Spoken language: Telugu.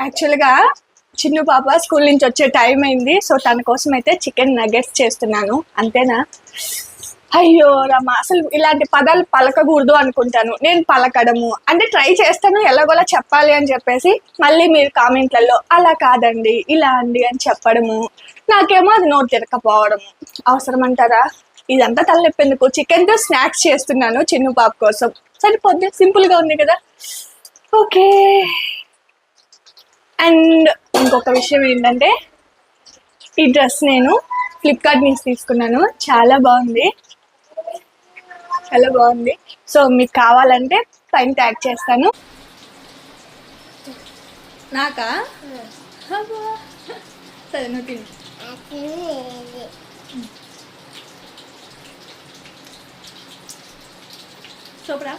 యాక్చువల్గా చిన్న పాప స్కూల్ నుంచి వచ్చే టైం అయింది. సో తన కోసం అయితే చికెన్ నగెట్స్ చేస్తున్నాను. అంతేనా? అయ్యో రమ్మ అసలు ఇలాంటి పదాలు పలకకూడదు అనుకుంటాను. నేను పలకడము. అంటే ట్రై చేస్తాను ఎలాగోలా చెప్పాలి అని చెప్పేసి మళ్ళీ మీరు కామెంట్లలో అలా కాదండి ఇలా అండి అని చెప్పడము. నాకేమో అది నోట్ తిరగకపోవడము. అవసరం అంటారా ఇదంతా తలనొప్పేందుకు. చికెన్తో స్నాక్స్ చేస్తున్నాను చిన్న పాప కోసం. సరిపోద్ది సింపుల్గా ఉంది కదా? ఓకే. అండ్ ఇంకొక విషయం ఏంటంటే ఈ డ్రెస్ నేను ఫ్లిప్కార్ట్ నుంచి తీసుకున్నాను. చాలా బాగుంది. చాలా బాగుంది. సో మీకు కావాలంటే పైన ట్యాగ్ చేస్తాను. నాకా? సరే నువ్వు తిను. చూపరా